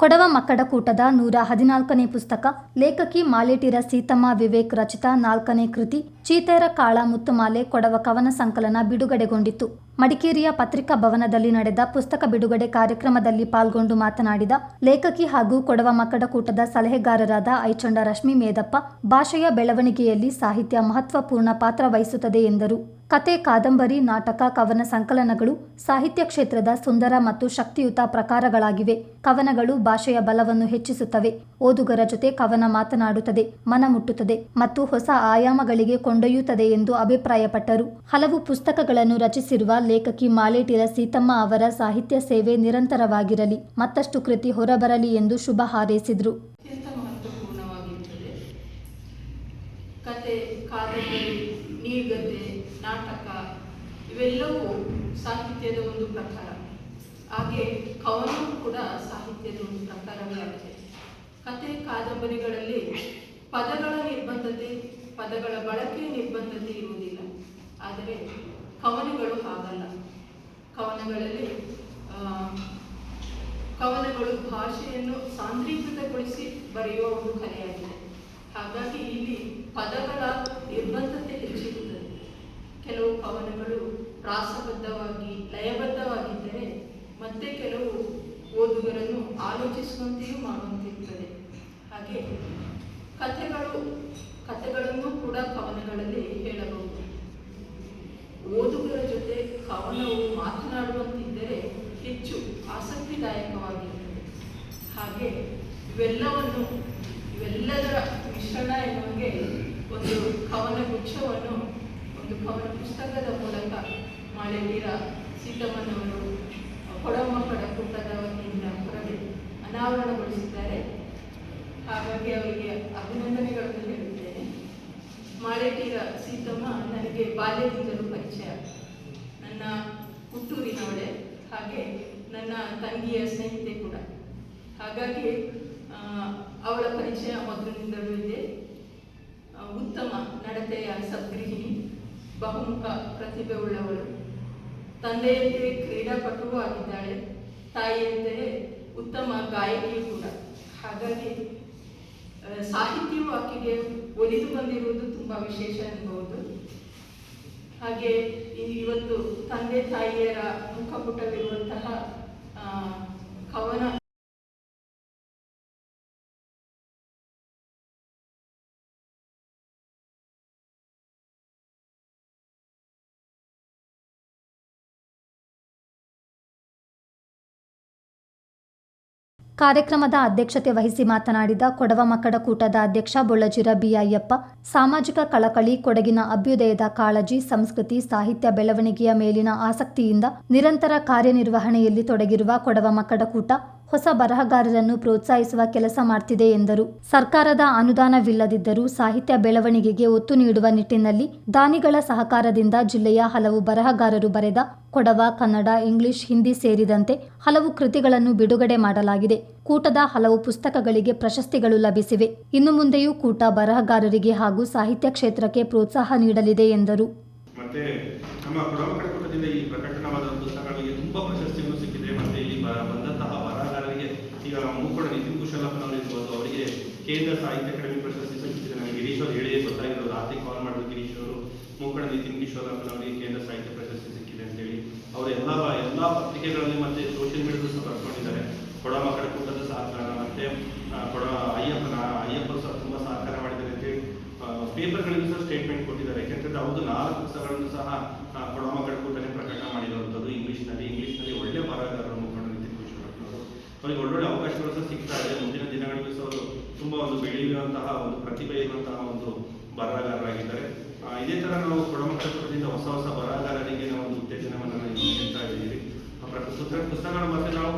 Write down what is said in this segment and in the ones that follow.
ಕೊಡವ ಮಕ್ಕಡ ಕೂಟದ ನೂರ ಹದಿನಾಲ್ಕನೇ ಪುಸ್ತಕ, ಲೇಖಕಿ ಮಾಲೇಟಿರ ಸೀತಮ್ಮ ವಿವೇಕ್ ರಚಿತ ನಾಲ್ಕನೇ ಕೃತಿ, ಚೀತೇರ ಕಾಳ ಮುತ್ತುಮಾಲೆ ಕೊಡವ ಕವನ ಸಂಕಲನ ಬಿಡುಗಡೆಗೊಂಡಿತು ಮಡಿಕೇರಿಯ ಪತ್ರಿಕಾ ಭವನದಲ್ಲಿ ನಡೆದ ಪುಸ್ತಕ ಬಿಡುಗಡೆ ಕಾರ್ಯಕ್ರಮದಲ್ಲಿ ಪಾಲ್ಗೊಂಡು ಮಾತನಾಡಿದ ಲೇಖಕಿ ಹಾಗೂ ಕೊಡವ ಮಕ್ಕಡ ಕೂಟದ ಸಲಹೆಗಾರರಾದ ಐಚಂಡ ರಶ್ಮಿ ಮೇದಪ್ಪ, ಭಾಷೆಯ ಬೆಳವಣಿಗೆಯಲ್ಲಿ ಸಾಹಿತ್ಯ ಮಹತ್ವಪೂರ್ಣ ಪಾತ್ರ ವಹಿಸುತ್ತದೆ ಎಂದರು. ಕತೆ, ಕಾದಂಬರಿ, ನಾಟಕ, ಕವನ ಸಂಕಲನಗಳು ಸಾಹಿತ್ಯ ಕ್ಷೇತ್ರದ ಸುಂದರ ಮತ್ತು ಶಕ್ತಿಯುತ ಪ್ರಕಾರಗಳಾಗಿವೆ. ಕವನಗಳು ಭಾಷೆಯ ಬಲವನ್ನು ಹೆಚ್ಚಿಸುತ್ತವೆ. ಓದುಗರ ಜೊತೆ ಕವನ ಮಾತನಾಡುತ್ತದೆ, ಮನ ಮುಟ್ಟುತ್ತದೆ ಮತ್ತು ಹೊಸ ಆಯಾಮಗಳಿಗೆ ಕೊಂಡೊಯ್ಯುತ್ತದೆ ಎಂದು ಅಭಿಪ್ರಾಯಪಟ್ಟರು. ಹಲವು ಪುಸ್ತಕಗಳನ್ನು ರಚಿಸಿರುವ ಲೇಖಕಿ ಮಾಲೇಟಿರ ಸೀತಮ್ಮ ಅವರ ಸಾಹಿತ್ಯ ಸೇವೆ ನಿರಂತರವಾಗಿರಲಿ, ಮತ್ತಷ್ಟು ಕೃತಿ ಹೊರಬರಲಿ ಎಂದು ಶುಭ ಹಾರೈಸಿದರು. ಕತೆ, ಕಾದಂಬರಿ ನಾಟಕ ಇವೆಲ್ಲವೂ ಸಾಹಿತ್ಯದ ಒಂದು ಪ್ರಕಾರ. ಹಾಗೆ ಕವನವೂ ಕೂಡ ಸಾಹಿತ್ಯದ ಒಂದು ಪ್ರಕಾರವೇ ಆಗಿದೆ. ಕತೆ ಕಾದಂಬರಿಗಳಲ್ಲಿ ಪದಗಳ ನಿರ್ಬಂಧತೆ, ಪದಗಳ ಬಳಕೆ ನಿರ್ಬಂಧತೆ ಇರುವುದಿಲ್ಲ. ಆದರೆ ಕವನಗಳು ಹಾಗಲ್ಲ. ಕವನಗಳಲ್ಲಿ ಕವನಗಳು ಭಾಷೆಯನ್ನು ಸಾಂದ್ರೀಕೃತಗೊಳಿಸಿ ಬರೆಯುವ ಒಂದು ಕಲೆಯಾಗಿದೆ. ಹಾಗಾಗಿ ಇಲ್ಲಿ ಪದಗಳ ನಿರ್ಬಂಧತೆ ಹೆಚ್ಚಿರುತ್ತದೆ. ಕೆಲವು ಕವನಗಳು ರಾಸಬದ್ಧವಾಗಿ ಲಯಬದ್ಧವಾಗಿದ್ದರೆ ಮತ್ತೆ ಕೆಲವು ಓದುಗರನ್ನು ಆಲೋಚಿಸುವಂತೆಯೂ ಮಾಡುವಂತಿರುತ್ತದೆ. ಹಾಗೆ ಕಥೆಗಳು, ಕಥೆಗಳನ್ನು ಕೂಡ ಕವನಗಳಲ್ಲಿ ಹೇಳಬಹುದು. ಓದುಗರ ಜೊತೆ ಕವನವು ಮಾತನಾಡುವಂತಿದ್ದರೆ ಹೆಚ್ಚು ಆಸಕ್ತಿದಾಯಕವಾಗಿರುತ್ತದೆ ಹಾಗೆ ಇವೆಲ್ಲವನ್ನು ಇವೆಲ್ಲದರ ಮಿಶ್ರಣ ಎನ್ನುವಂಗೆ ಒಂದು ಕವನ ಗುಚ್ಛವನ್ನು ಒಂದು ಕವನ ಪುಸ್ತಕದ ಮೂಲಕ ಮಾಳವೀರ ಸೀತಮ್ಮನವರು ಕೊಡಮಕ್ಕಳ ಕೂಟದ ವತಿಯಿಂದ ಹೊರಗೆ ಅನಾವರಣಗೊಳಿಸಿದ್ದಾರೆ. ಹಾಗಾಗಿ ಅವರಿಗೆ ಅಭಿನಂದನೆಗಳನ್ನು ಹೇಳುತ್ತೇನೆ. ಮಾಳೇಟಿರ ಸೀತಮ್ಮ ನನಗೆ ಬಾಲ್ಯದಿಂದಲೂ ಪರಿಚಯ. ನನ್ನ ಹುಟ್ಟೂರಿನವಳೆ, ಹಾಗೆ ನನ್ನ ತಂಗಿಯ ಸ್ನೇಹಿತೆ ಕೂಡ. ಹಾಗಾಗಿ ಅವಳ ಪರಿಚಯ ಮೊದಲಿನಿಂದಲೂ ಇದೆ. ಉತ್ತಮ ನಡತೆಯ ಸದ್ಗೃಹಿಣಿ, ಬಹುಮುಖ ಪ್ರತಿಭೆ ಉಳ್ಳವಳು ತಂದೆಯಂತೆಯೇ ಕ್ರೀಡಾಪಟುವೂ ಆಗಿದ್ದಾಳೆ. ತಾಯಿಯಂತೆಯೇ ಉತ್ತಮ ಗಾಯಕಿಯೂ ಕೂಡ. ಹಾಗಾಗಿ ಸಾಹಿತ್ಯವೂ ಆಕೆಗೆ ಒಲಿದು ಬಂದಿರುವುದು ತುಂಬ ವಿಶೇಷ ಅನ್ಬಹುದು ಹಾಗೆ ಇವತ್ತು ತಂದೆ ತಾಯಿಯರ ಮುಖಪುಟವಿರುವಂತಹ ಕವನ ಕಾರ್ಯಕ್ರಮದ ಅಧ್ಯಕ್ಷತೆ ವಹಿಸಿ ಮಾತನಾಡಿದ ಕೊಡವ ಮಕ್ಕಳ ಕೂಟದ ಅಧ್ಯಕ್ಷ ಬೊಳ್ಳಜಿರ ಬಿಐಯಪ್ಪ, ಸಾಮಾಜಿಕ ಕಳಕಳಿ, ಕೊಡಗಿನ ಅಭ್ಯುದಯದ ಕಾಳಜಿ, ಸಂಸ್ಕೃತಿ, ಸಾಹಿತ್ಯ ಬೆಳವಣಿಗೆಯ ಮೇಲಿನ ಆಸಕ್ತಿಯಿಂದ ನಿರಂತರ ಕಾರ್ಯನಿರ್ವಹಣೆಯಲ್ಲಿ ತೊಡಗಿರುವ ಕೊಡವ ಮಕ್ಕಳ ಕೂಟ ಹೊಸ ಬರಹಗಾರರನ್ನು ಪ್ರೋತ್ಸಾಹಿಸುವ ಕೆಲಸ ಮಾಡ್ತಿದೆ ಎಂದರು. ಸರ್ಕಾರದ ಅನುದಾನವಿಲ್ಲದಿದ್ದರೂ ಸಾಹಿತ್ಯ ಬೆಳವಣಿಗೆಗೆ ಒತ್ತು ನೀಡುವ ನಿಟ್ಟಿನಲ್ಲಿ ದಾನಿಗಳ ಸಹಕಾರದಿಂದ ಜಿಲ್ಲೆಯ ಹಲವು ಬರಹಗಾರರು ಬರೆದ ಕೊಡವ, ಕನ್ನಡ, ಇಂಗ್ಲಿಷ್, ಹಿಂದಿ ಸೇರಿದಂತೆ ಹಲವು ಕೃತಿಗಳನ್ನು ಬಿಡುಗಡೆ ಮಾಡಲಾಗಿದೆ. ಕೂಟದ ಹಲವು ಪುಸ್ತಕಗಳಿಗೆ ಪ್ರಶಸ್ತಿಗಳು ಲಭಿಸಿವೆ. ಇನ್ನು ಮುಂದೆಯೂ ಕೂಟ ಬರಹಗಾರರಿಗೆ ಹಾಗೂ ಸಾಹಿತ್ಯ ಕ್ಷೇತ್ರಕ್ಕೆ ಪ್ರೋತ್ಸಾಹ ನೀಡಲಿದೆ ಎಂದರು ಮತ್ತೆ ನಮ್ಮ ಕೊಡಮಕ್ಕಳ ಕೂಟದಿಂದ ಈ ಪ್ರಕಟಣವಾದ ಪುಸ್ತಕಗಳಿಗೆ ತುಂಬಾ ಪ್ರಶಸ್ತಿಗಳು ಸಿಕ್ಕಿದೆ ಮತ್ತೆ ಇಲ್ಲಿ ಬ- ಬಂದಂತಹ ಬರಹಗಾರರಿಗೆ ಈಗ ಮೂಕೋಡ ನಿತಿನ್ ಕುಶಲಪ್ಪನವರು ಇರ್ಬೋದು ಅವರಿಗೆ ಕೇಂದ್ರ ಸಾಹಿತ್ಯ ಅಕಾಡೆಮಿ ಪ್ರಶಸ್ತಿ ಸಿಕ್ಕಿದೆ ನನಗೆ ಗಿರೀಶ್ ಅವರು ಹೇಳಿ ಗೊತ್ತಾಗಿರೋದು ರಾತ್ರಿ ಕಾಲ್ ಮಾಡಿದ್ರು ಗಿರೀಶ್ ಅವರು. ಮೂಕೋಡ ನಿತಿನ್ ಕಿಶೋರಪ್ಪನವರಿಗೆ ಕೇಂದ್ರ ಸಾಹಿತ್ಯ ಪ್ರಶಸ್ತಿ ಸಿಕ್ಕಿದೆ ಅಂತೇಳಿ ಅವರು ಎಲ್ಲ ಎಲ್ಲ ಪತ್ರಿಕೆಗಳಲ್ಲಿ ಮತ್ತೆ ಸೋಷಿಯಲ್ ಮೀಡಿಯಾದಲ್ಲೂ ಸಹ ಬರ್ಕೊಂಡಿದ್ದಾರೆ. ಕೊಡ ಮಕ್ಕಳ ಕೂಟದ ಸಹಕಾರ ಮತ್ತೆ ಕೊಡ ಅಯ್ಯಪ್ಪನ ಅಯ್ಯಪ್ಪ ಸಹ ತುಂಬಾ ಸಹಕಾರ ಮಾಡಿದ್ದಾರೆ ಅಂತೇಳಿ ಪೇಪರ್ಗಳಿಗೂ ಸಹ ಸ್ಟೇಟ್ಮೆಂಟ್ ಕೊಟ್ಟಿದ್ದಾರೆ. ಯಾಕೆಂತಂದ್ರೆ ಅವರು ನಾಲ್ಕು ಪುಸ್ತಕಗಳನ್ನು ಸಹ ಕೊಡ ಮಕ್ಕಳ ಅವರಿಗೆ ಒಳ್ಳೊಳ್ಳೆ ಅವಕಾಶಗಳು ಸಹ ಸಿಗ್ತಾ ಇದೆ. ಮುಂದಿನ ದಿನಗಳಿಗೂ ಸಹ ಅವರು ತುಂಬಾ ಒಂದು ಬೆಳೆಯುವಂತಹ ಒಂದು ಪ್ರತಿಭೆ ಇರುವಂತಹ ಒಂದು ಬರಹಗಾರರಾಗಿದ್ದಾರೆ. ಇದೇ ತರ ನಾವು ಗುಣಮಟ್ಟದಿಂದ ಹೊಸ ಹೊಸ ಬರಹಗಾರರಿಗೆ ನಾವು ಒಂದು ಉತ್ತೇಜನವನ್ನು ನಾವು ನೀಡ್ತಾ ಇದ್ದೀವಿ. ಪುಸ್ತಕ, ಪುಸ್ತಕಗಳು ಮತ್ತೆ ನಾವು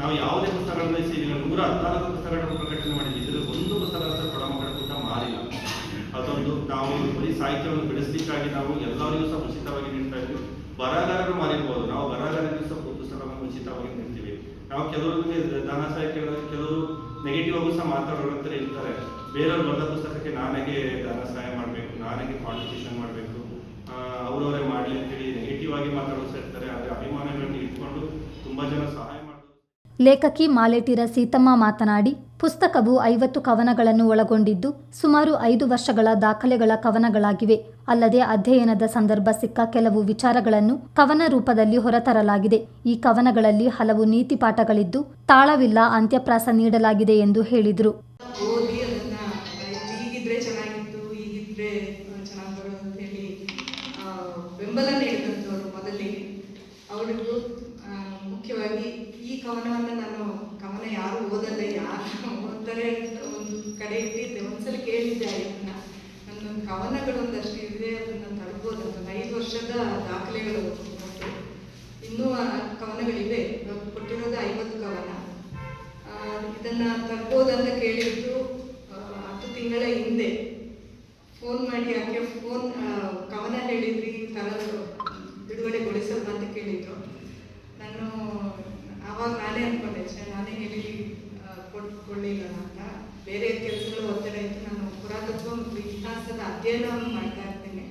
ನಾವು ಯಾವುದೇ ಪುಸ್ತಕಗಳನ್ನು ಈಗ ನೂರ ಹದಿನಾಲ್ಕು ಪುಸ್ತಕಗಳನ್ನು ಪ್ರಕಟಣೆ ಮಾಡಿದ್ದೀವಿ ಇದರಲ್ಲಿ ಒಂದು ಪುಸ್ತಕ ಸಹ ಕೂಟ ಮಾರಿಲ್ಲ. ಅದೊಂದು ನಾವು ಬರೀ ಸಾಹಿತ್ಯವನ್ನು ಬೆಳೆಸಲಿಕ್ಕಾಗಿ ನಾವು ಎಲ್ಲರಿಗೂ ಸಹ ಉಚಿತವಾಗಿ ನೀಡ್ತಾ ಇದ್ದೀವಿ ಬರಹಗಾರರು ಮಾರಿರ್ಬೋದು. ನಾವು ಬರಹಗಾರರಿಗೂ ಸಹ ಪುಸ್ತಕವನ್ನು ಉಚಿತವಾಗಿ ನೀಡ್ತೀವಿ. ನಾವು ಕೆಲವರಿಗೆ ದಾನ ಸಹಾಯ ಕೇಳೋದು ಕೆಲವರು ನೆಗೆಟಿವ್ ಆಗೂ ಸಹ ಅಂತ ಇರ್ತಾರೆ ಬೇರೆಯವ್ರು ಬರೆದ ಪುಸ್ತಕಕ್ಕೆ ನಾನಾಗೆ ಧನ ಸಹಾಯ ಮಾಡಬೇಕು, ನಾನಾಗೆ ಕಾಂಟ್ರಿಬ್ಯೂಷನ್ ಮಾಡಬೇಕು. ಅವರವರೇ ಮಾಡಲಿ ಅಂತೇಳಿ ನೆಗೆಟಿವ್ ಆಗಿ ಮಾತಾಡೋದು ಸಹ ಇರ್ತಾರೆ. ಆದರೆ ಅಭಿಮಾನಗಳನ್ನು ಇಟ್ಕೊಂಡು ತುಂಬಾ ಜನ ಸಹಾಯ ಲೇಖಕಿ ಮಾಲೇಟಿರ ಸೀತಮ್ಮ ಮಾತನಾಡಿ, ಪುಸ್ತಕವು ಐವತ್ತು ಕವನಗಳನ್ನು ಒಳಗೊಂಡಿದ್ದು ಸುಮಾರು ಐದು ವರ್ಷಗಳ ದಾಖಲೆಗಳ ಕವನಗಳಾಗಿವೆ. ಅಲ್ಲದೆ ಅಧ್ಯಯನದ ಸಂದರ್ಭ ಸಿಕ್ಕ ಕೆಲವು ವಿಚಾರಗಳನ್ನು ಕವನ ರೂಪದಲ್ಲಿ ಹೊರತರಲಾಗಿದೆ. ಈ ಕವನಗಳಲ್ಲಿ ಹಲವು ನೀತಿ ಪಾಠಗಳಿದ್ದು, ತಾಳವಿಲ್ಲ ಅಂತ್ಯಪ್ರಾಸ ನೀಡಲಾಗಿದೆ ಎಂದು ಹೇಳಿದರು ಓದಿ ಅದನ್ನ ಹೀಗಿದ್ರೆ ಚೆನ್ನಾಗಿತ್ತು ಹೀಗಿದ್ರೆ ಚೆನ್ನಾಗಿ ಬರೋದು ಅಂತ ಹೇಳಿ ಆ, ಬೆಂಬಲ ನೀಡಿದಂಥವ್ರು ಮೊದಲಿಗೆ ಅವರಿಗೂ ಆ, ಮುಖ್ಯವಾಗಿ ಈ ಕವನವನ್ನು ನಾನು ಕವನ ಯಾರು ಓದಲ್ಲ ಯಾರು ಓದ್ತಾರೆ ಅಂತ ಒಂದು ಕಡೆ ಇಟ್ಟಿದ್ದೆ ಒಂದ್ಸಲ ಕೇಳಿದ್ದೆ ಇದನ್ನ ನನ್ನ ಕವನಗಳು ಒಂದಷ್ಟು ಇದ್ರೆ ಅದನ್ನ ತಡ್ಬೋದು ಅಂತ ಐದು ವರ್ಷದ ದಾಖಲೆಗಳು. ಇನ್ನೂ ಕವನಗಳಿವೆ. ಕೊಟ್ಟಿರೋದು ಐವತ್ತು ಕವನ. ಇದನ್ನ ತರ್ಬೋದಂತ ಕೇಳಿದ್ರು ಹತ್ತು ತಿಂಗಳ ಹಿಂದೆ ಫೋನ್ ಮಾಡಿ ಯಾಕೆ ಫೋನ್ ಕವನ ಹೇಳಿದ್ರಿ ತರ ಬಿಡುಗಡೆಗೊಳಿಸಲ್ವಾ ಅಂತ ಕೇಳಿದ್ರು. ನಾನು ಆವಾಗ ನಾನೇ ಅನ್ಕೊಂಡೆ ಛೆ, ನಾನೇ ಹೇಳಿ ಕೊಟ್ಕೊಳ್ಳಿಲ್ಲ ಅಂತ. ಬೇರೆ ಇತಿಹಾಸದ ಅಧ್ಯಯನವನ್ನು ಮಾಡ್ತಾ ಇರ್ತೇನೆ.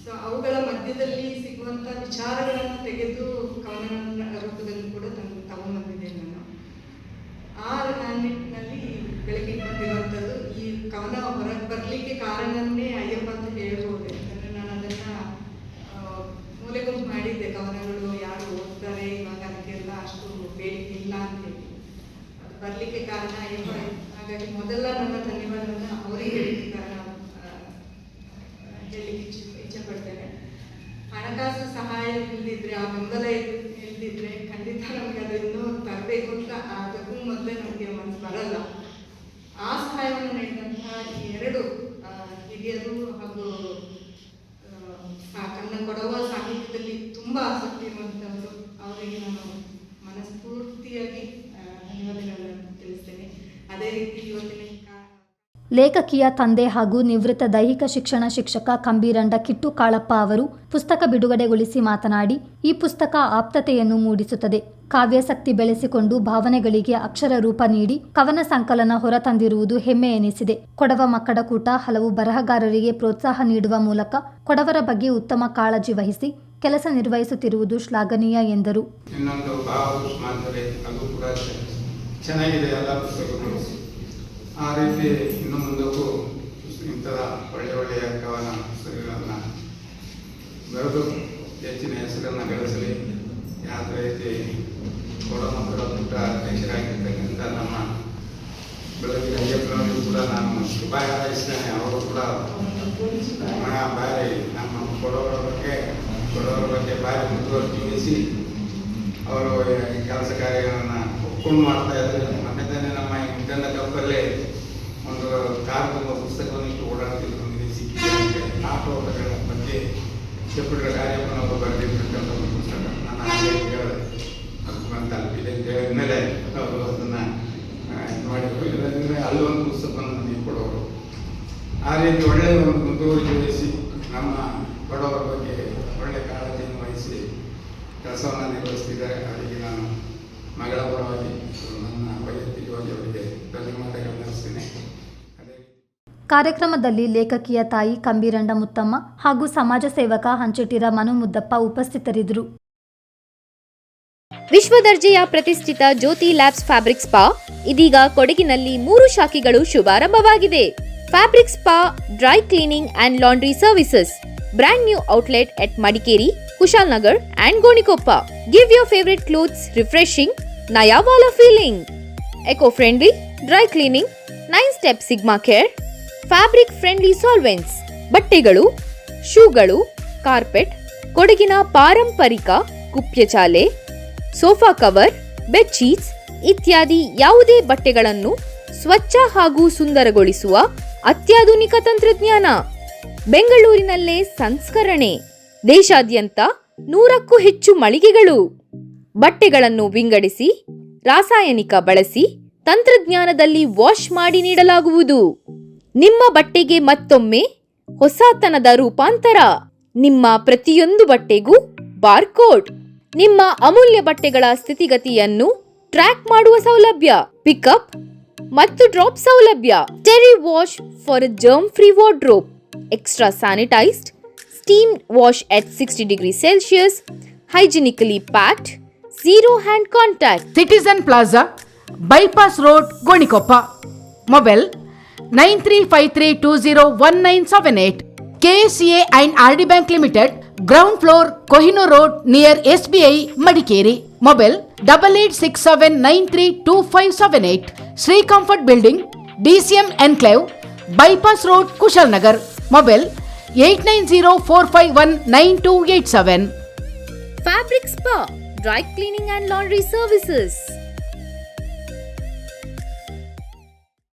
ಸೊ ಅವುಗಳ ಮಧ್ಯದಲ್ಲಿ ಸಿಗುವಂಥ ವಿಚಾರಗಳನ್ನು ತೆಗೆದು ಕವನ ರೂಪದಲ್ಲಿ ಕೂಡ ತಂದು ತಗೊಂಡ್ಬಂದಿದ್ದೆ ನಾನು ಆ ನಿಟ್ಟಿನಲ್ಲಿ ಬೆಳಕಿಗೆ ಬಂದಿರುವಂಥದ್ದು ಈ ಕವನ ಹೊರಗೆ ಬರಲಿಕ್ಕೆ ಕಾರಣನೇ ಅಯ್ಯಪ್ಪ ಅಂತ ಹೇಳ್ಬೋದು ಯಾಕಂದರೆ ನಾನು ಅದನ್ನು ಮೂಲೆ ಗುಂಪು ಮಾಡಿದ್ದೆ ಕವನಗಳು ಯಾರು ಓದ್ತಾರೆ ಇವಾಗ ಅದಕ್ಕೆಲ್ಲ ಅಷ್ಟು ಬೇಡಿಕೆ ಇಲ್ಲ ಅಂತ ಹೇಳಿ ಅದು ಬರಲಿಕ್ಕೆ ಕಾರಣ ಅಯ್ಯಪ್ಪ ಹಾಗಾಗಿ ಮೊದಲ ನನ್ನ ಧನ್ಯವಾದವನ್ನು ಅವರಿಗೆ ಹೇಳಲಿಕ್ಕೆ ಕಾರಣ ಆ, ಹೇಳಲಿಕ್ಕೆ ಇಚ್ಛೆ ಇಚ್ಛೆ ಪಡ್ತೇನೆ ಹಣಕಾಸು ಸಹಾಯ ಇಲ್ದಿದ್ರೆ ಆ ಬೆಂಬಲ ಇಲ್- ಇಲ್ದಿದ್ರೆ ಖಂಡಿತ ನಮಗೆ ಅದು ಇನ್ನೂ ತರಬೇಕು ಅಂತ ಅದಕ್ಕೂ ಮೊದಲೇ ನಮಗೆ ಮನಸ್ಸು ಬರಲ್ಲ ಆ ಸಹಾಯವನ್ನು ನೀಡಿದಂತಹ ಈ ಎರಡು ಆ, ಹಿರಿಯರು ಹಾಗೂ ಆ, ಸಾ- ಕನ್ನಡ ಕೊಡವ ಸಾಹಿತ್ಯದಲ್ಲಿ ತುಂಬ ಆಸಕ್ತಿ ಇರುವಂಥವರು ಅವರಿಗೆ ನಾನು ಮನಸ್ಫೂರ್ತಿಯಾಗಿ ಲೇಖಕಿಯ ತಂದೆ ಹಾಗೂ ನಿವೃತ್ತ ದೈಹಿಕ ಶಿಕ್ಷಣ ಶಿಕ್ಷಕ ಕಂಬೀರಂಡ ಕಿಟ್ಟು ಕಾಳಪ್ಪ ಅವರು ಪುಸ್ತಕ ಬಿಡುಗಡೆಗೊಳಿಸಿ ಮಾತನಾಡಿ, ಈ ಪುಸ್ತಕ ಆಪ್ತತೆಯನ್ನು ಮೂಡಿಸುತ್ತದೆ. ಕಾವ್ಯಾಸಕ್ತಿ ಬೆಳೆಸಿಕೊಂಡು ಭಾವನೆಗಳಿಗೆ ಅಕ್ಷರ ರೂಪ ನೀಡಿ, ಕವನ ಸಂಕಲನ ಹೊರತಂದಿರುವುದು ಹೆಮ್ಮೆ ಎನಿಸಿದೆ. ಕೊಡವ ಮಕ್ಕಳಕೂಟ ಹಲವು ಬರಹಗಾರರಿಗೆ ಪ್ರೋತ್ಸಾಹ ನೀಡುವ ಮೂಲಕ ಕೊಡವರ ಬಗ್ಗೆ ಉತ್ತಮ ಕಾಳಜಿ ವಹಿಸಿ ಕೆಲಸ ನಿರ್ವಹಿಸುತ್ತಿರುವುದು ಶ್ಲಾಘನೀಯ ಎಂದರು. ಇನ್ನೊಂದು ಅದು ಕೂಡ ಚೆನ್ನಾಗಿದೆ, ಎಲ್ಲ ಆ ರೀತಿ ಇನ್ನು ಮುಂದಕ್ಕೂ ಒಳ್ಳೆಯ ಒಳ್ಳೆಯ ಕವನ ಪುಸ್ತಕಗಳನ್ನು ಬರೆದು ಹೆಚ್ಚಿನ ಹೆಸರನ್ನು ಗಳಿಸಲಿ. ಯಾವ ರೀತಿ ಕೊಡಮಕ್ಕಳ ಪುಟ್ಟ ಅಧ್ಯಕ್ಷರಾಗಿರ್ತಕ್ಕಂಥ ನಮ್ಮ ಬೆಳಗ್ಗೆ ಅಯ್ಯಪ್ಪನವರಿಗೂ ಕೂಡ ನಾನು ಶುಭಾಯ ಹಾರೈಸ್ತೇನೆ ಅವರು ಕೂಡ ಮಹಾ ಬಾರಿ ನಮ್ಮ ಕೊಡೋರ ಬಗ್ಗೆ ಭಾರಿ ಮುತುವರ್ಜಿ ಅವರು ಕೆಲಸ ಕಾರ್ಯಗಳನ್ನು ಒಪ್ಕೊಂಡು ಮಾಡ್ತಾ ಇದ್ದಾರೆ. ಮೊನ್ನೆ ತಾನೇ ನಮ್ಮ ಇಂಟರ್ನ ಕಪ್ಪಲ್ಲೇ ಒಂದು ಕಾಗದ ಪುಸ್ತಕವನ್ನು ಇಷ್ಟು ಓಡಾಡ್ತಿದ್ರು. ನಮಗೆ ಸಿಕ್ಕಿದೆ ಆ ಆಟೋಟಗಳ ಬಗ್ಗೆ ಶೆಪ್ಪುಡ್ರ ಕಾರ್ಯಪ್ಪನವರು ಬರೆದಿರ್ತಕ್ಕಂಥ ಒಂದು ಪುಸ್ತಕ. ನಾನು ಬಂದು ತಲುಪಿದೆ ಅಂತ ಹೇಳಿದ ಮೇಲೆ ಅವರು ಅದನ್ನು ಮಾಡಿದ್ರು. ಇಲ್ಲದಿದ್ದರೆ ಅಲ್ಲಿ ಒಂದು ಪುಸ್ತಕವನ್ನು ನನಗೆ ಕೊಡೋರು. ಆ ರೀತಿ ಒಳ್ಳೆಯ ಒಂದು ಮುಂದುವರಿಕೆ ವಹಿಸಿ ನಮ್ಮ ಬಡವರ ಬಗ್ಗೆ ಕೆಲಸವನ್ನು ನಿರ್ವಹಿಸ್ತಿದ್ದಾರೆ ಅವರಿಗೆ ನಾನು ಮಗಳ ಪರವಾಗಿ ನನ್ನ ವೈಯಕ್ತಿಕವಾಗಿ ಅವರಿಗೆ ಧನ್ಯವಾದಗಳನ್ನು ಅರ್ಪಿಸ್ತೇನೆ ಕಾರ್ಯಕ್ರಮದಲ್ಲಿ ಲೇಖಕಿಯ ತಾಯಿ ಕಂಬೀರಂಡ ಮುತ್ತಮ್ಮ ಹಾಗೂ ಸಮಾಜ ಸೇವಕ ಹಂಚೆಟ್ಟಿರ ಮನು ಮುದ್ದಪ್ಪ ಉಪಸ್ಥಿತರಿದ್ದರು. ವಿಶ್ವದರ್ಜೆಯ ಪ್ರತಿಷ್ಠಿತ ಜ್ಯೋತಿ ಲ್ಯಾಬ್ಸ್ ಫ್ಯಾಬ್ರಿಕ್ ಸ್ಪಾ ಇದೀಗ ಕೊಡಗಿನಲ್ಲಿ ಮೂರು ಶಾಖೆಗಳು ಶುಭಾರಂಭವಾಗಿದೆ. Fabric spa dry cleaning and laundry services. Brand new outlet at Madikeri Kushal Nagar and Gonikoppa give your favourite clothes refreshing ನಯಾವಾಲ feeling eco friendly dry cleaning nine step sigma care fabric friendly solvents ಬಟ್ಟೆಗಳು, ಶೂಗಳು carpet ಕೊಡಗಿನ ಪಾರಂಪರಿಕ ಕುಪ್ಯಚಾಲೆ sofa cover bedsheets ಇತ್ಯಾದಿ ಯಾವುದೇ ಬಟ್ಟೆಗಳನ್ನು ಸ್ವಚ್ಛ ಹಾಗೂ ಸುಂದರಗೊಳಿಸುವ ಅತ್ಯಾಧುನಿಕ ತಂತ್ರಜ್ಞಾನ. ಬೆಂಗಳೂರಿನಲ್ಲೇ ಸಂಸ್ಕರಣೆ. ದೇಶಾದ್ಯಂತ ನೂರಕ್ಕೂ ಹೆಚ್ಚು ಮಳಿಗೆಗಳು. ಬಟ್ಟೆಗಳನ್ನು ವಿಂಗಡಿಸಿ, ರಾಸಾಯನಿಕ ಬಳಸಿ, ತಂತ್ರಜ್ಞಾನದಲ್ಲಿ ವಾಶ್ ಮಾಡಿ ನೀಡಲಾಗುವುದು. ನಿಮ್ಮ ಬಟ್ಟೆಗೆ ಮತ್ತೊಮ್ಮೆ ಹೊಸತನದ ರೂಪಾಂತರ. ನಿಮ್ಮ ಪ್ರತಿಯೊಂದು ಬಟ್ಟೆಗೂ ಬಾರ್ಕೋಡ್. ನಿಮ್ಮ ಅಮೂಲ್ಯ ಬಟ್ಟೆಗಳ ಸ್ಥಿತಿಗತಿಯನ್ನು ಟ್ರ್ಯಾಕ್ ಮಾಡುವ ಸೌಲಭ್ಯ. ಪಿಕಪ್ ಮತ್ತು ಡ್ರಾಪ್ ಸೌಲಭ್ಯ. TERI wash for germ free wardrobe. extra sanitized, steam wash at 60 degrees Celsius, hygienically packed, zero hand contact. Citizen Plaza, Bypass Road, Gonikopa. Mobile 9353201978. KCA and RD Bank Limited, ground floor, Kohino Road, near SBI, Madikeri. Mobile 8867932578. Sri Comfort Building, DCM Enclave, Bypass Road, Kushal Nagar. Madikeri mobile double eight six seven nine three two five seven eight Shri comfort building DCM enclave bypass road Kushalnagar mobile eight nine zero four five one nine two eight seven Fabric Spa, dry cleaning and laundry services.